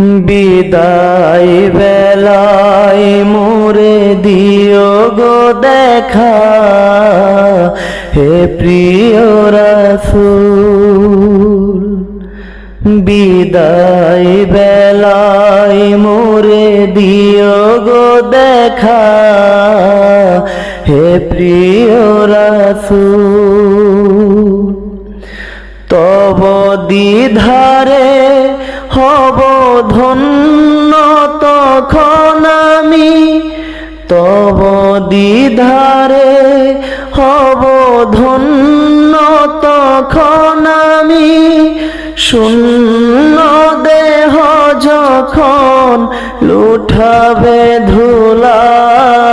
বিদায় বেলায় মোরে দিও গো দেখা। হে প্রিয় রাসূল, বিদায় বেলায় মোরে দিও গো দেখা। হে প্রিয় রাসূল, তব দিধারে হব ধন্য তখন আমি তব দিধারে হব ধন্য তখন আমি শূন্য দেহ যখন লুঠাবে ধুলাই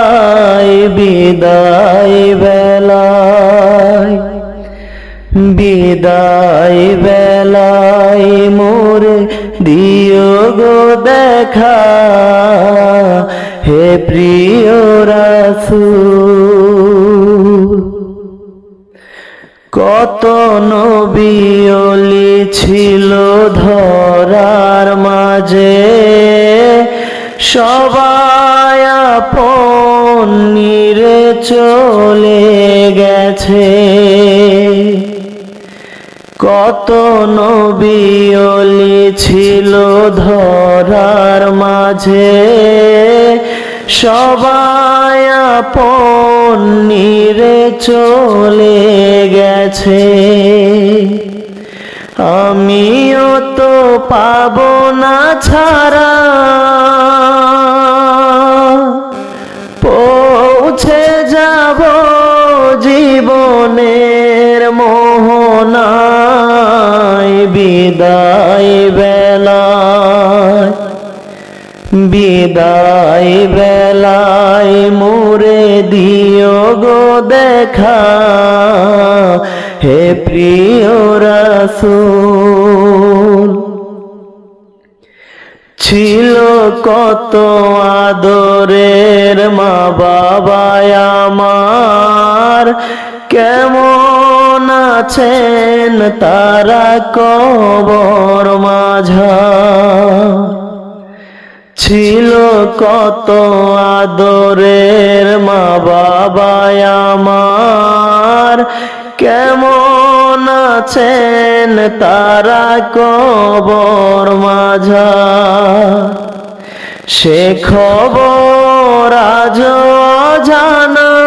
বিদায় বেলায় বিদায় বেলায় মোরে দিও গো দেখা। হে প্রিয় রাসূল, কত নবিয়লি ছিল ধরার মাঝে। সবাই আপন চলে গেছে। কত নবিয়লি ছিল ধরার মাঝে। সবাই আপন চলে গেছে। আমিও তো পাবো না ছাড়া। বিদায় বেলায় বিদায় বেলায় মোরে দিও গো দেখা। হে প্রিয় রাসূল, ছিল কত আদরের মা বাবা আমার। কেমন আছেন তারা কবর মাঝা ছিল কত আদরের মা বাবা আমার। কেমন আছেন তারা কবর মাঝা সে খবর আজ জানা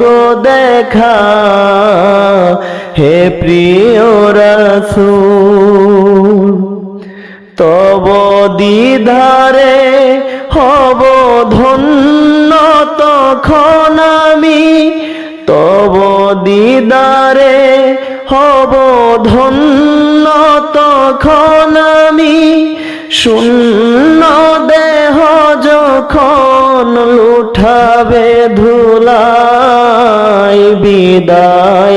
গো দেখা, হে প্রিয় রাসূল, তব দিধারে হব ধন্য তখন আমি, তব দিদারে হব ধন্য তখন আমি, শূন্য দেহ যখন লুঠাবে ধুলাই